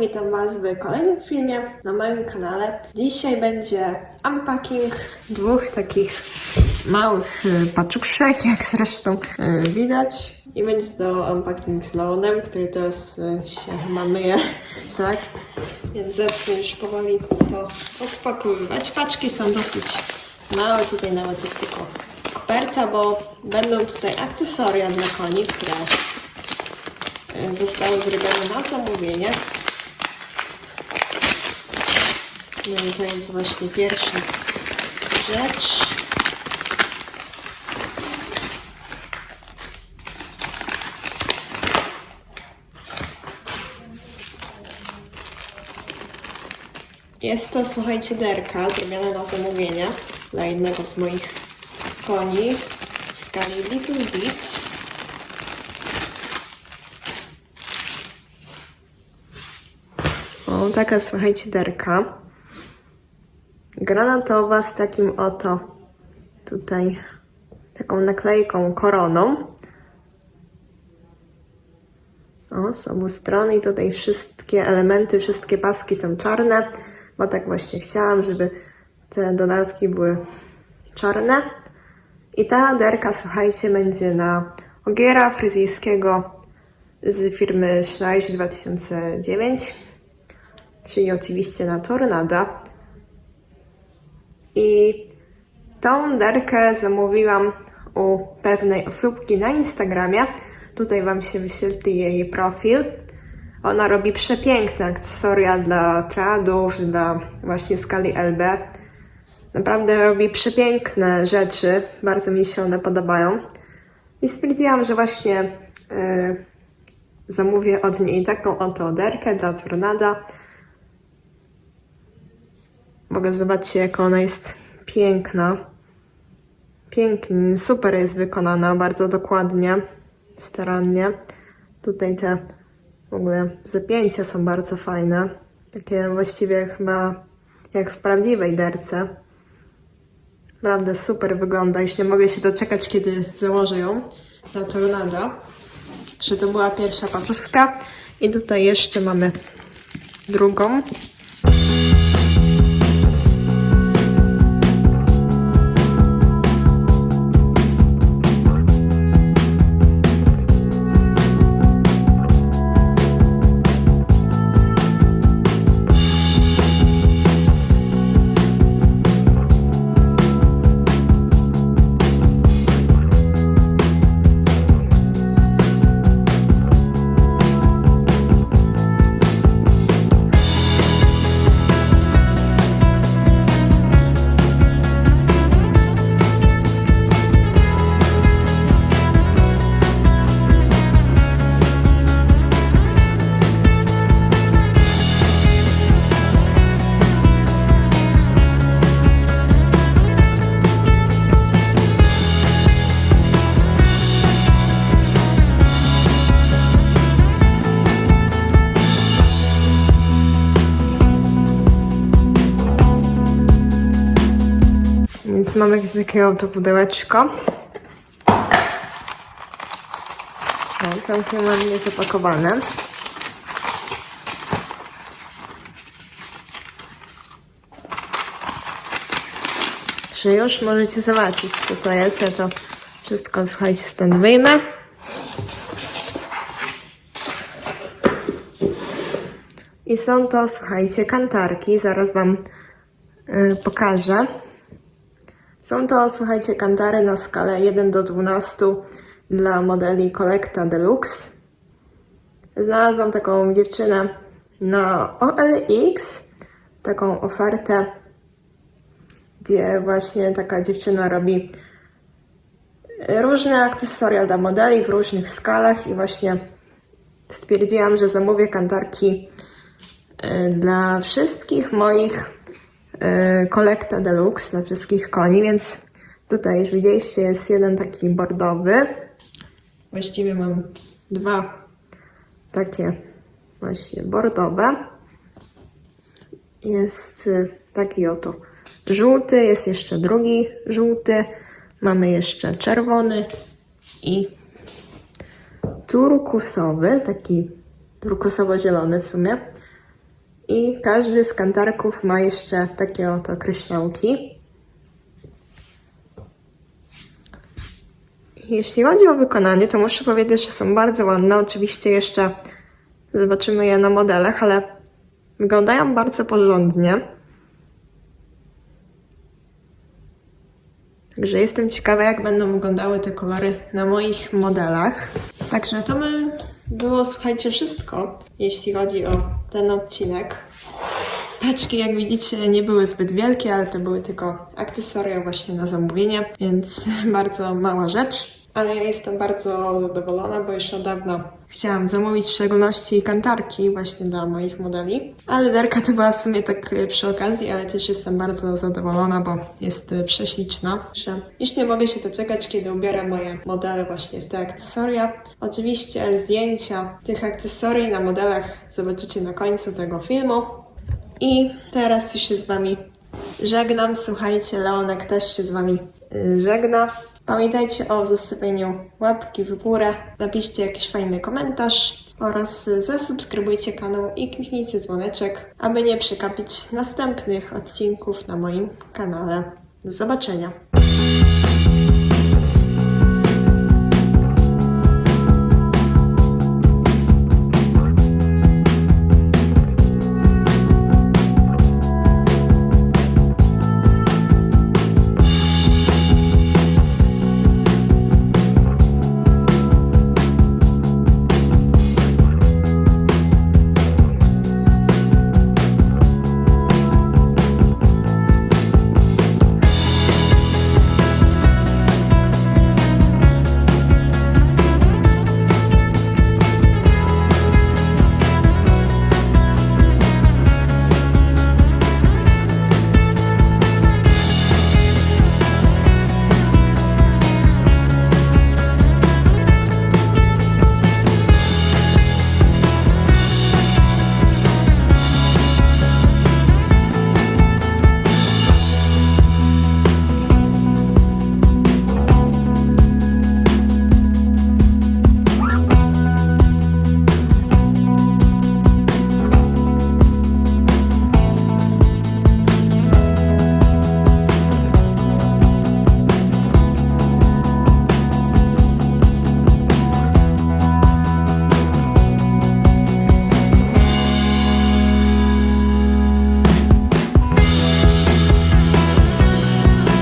witam Was w kolejnym filmie na moim kanale. Dzisiaj będzie unpacking dwóch takich małych y, paczuszek, jak zresztą y, widać. I będzie to unpacking z Leonem, który teraz y, się chyba myje, tak? Więc zacznę już powoli to odpakowywać. Paczki są dosyć małe, tutaj nawet jest tylko koperta, bo będą tutaj akcesoria dla koni, które zostały zrobione na zamówienie. No i to jest właśnie pierwsza rzecz. Jest to, słuchajcie, derka zrobiona na zamówienie dla jednego z moich koni w skali Little Bits. O, taka, słuchajcie, derka. Granatowa z takim oto tutaj taką naklejką, koroną. O, z obu stron i tutaj wszystkie elementy, wszystkie paski są czarne, bo tak właśnie chciałam, żeby te dodatki były czarne. I ta derka, słuchajcie, będzie na ogiera fryzjerskiego z firmy Schleich 2009, czyli oczywiście na Tornada. I tą derkę zamówiłam u pewnej osóbki na Instagramie. Tutaj Wam się wyświetli jej profil. Ona robi przepiękne akcesoria dla tradów, dla właśnie skali LB. Naprawdę robi przepiękne rzeczy. Bardzo mi się one podobają. I stwierdziłam, że właśnie yy, zamówię od niej taką oto derkę dla Tornada. W ogóle zobaczcie, jak ona jest piękna. Pięknie, super jest wykonana, bardzo dokładnie, starannie. Tutaj te w ogóle zapięcia są bardzo fajne. Takie właściwie chyba jak w prawdziwej derce. Naprawdę super wygląda. Już nie mogę się doczekać, kiedy założę ją na tornado. Że to była pierwsza paczuszka. I tutaj jeszcze mamy drugą. Mamy takiego oto pudełeczko. O, całkiem ładnie zapakowane. Że już możecie zobaczyć, co to jest. Ja to wszystko, słuchajcie, stąd wyjmę. I są to, słuchajcie, kantarki. Zaraz Wam y, pokażę. Są to, słuchajcie, kantary na skalę 1 do 12 dla modeli Collecta Deluxe. Znalazłam taką dziewczynę na OLX, taką ofertę, gdzie właśnie taka dziewczyna robi różne akcesoria dla modeli w różnych skalach i właśnie stwierdziłam, że zamówię kantarki y, dla wszystkich moich Collecta Deluxe dla wszystkich koni, więc tutaj już widzieliście jest jeden taki bordowy. Właściwie mam dwa takie właśnie bordowe. Jest y, taki oto żółty, jest jeszcze drugi żółty, mamy jeszcze czerwony i turkusowy, taki turkusowo-zielony w sumie. I każdy z kantarków ma jeszcze takie oto kryształki. Jeśli chodzi o wykonanie, to muszę powiedzieć, że są bardzo ładne. Oczywiście jeszcze zobaczymy je na modelach, ale wyglądają bardzo porządnie. Także jestem ciekawa, jak będą wyglądały te kolory na moich modelach. Także to by było, słuchajcie, wszystko, jeśli chodzi o ten odcinek. Paczki, jak widzicie, nie były zbyt wielkie, ale to były tylko akcesoria właśnie na zamówienie, więc bardzo mała rzecz. Ale ja jestem bardzo zadowolona, bo już od dawna chciałam zamówić w szczególności kantarki właśnie dla moich modeli. Ale derka to była w sumie tak przy okazji, ale też jestem bardzo zadowolona, bo jest prześliczna. Że już nie mogę się doczekać, kiedy ubiorę moje modele właśnie w te akcesoria. Oczywiście zdjęcia tych akcesorii na modelach zobaczycie na końcu tego filmu. I teraz już się z Wami żegnam. Słuchajcie, Leonek też się z Wami żegna. Pamiętajcie o zostawieniu łapki w górę, napiszcie jakiś fajny komentarz oraz zasubskrybujcie kanał i kliknijcie dzwoneczek, aby nie przekapić następnych odcinków na moim kanale. Do zobaczenia.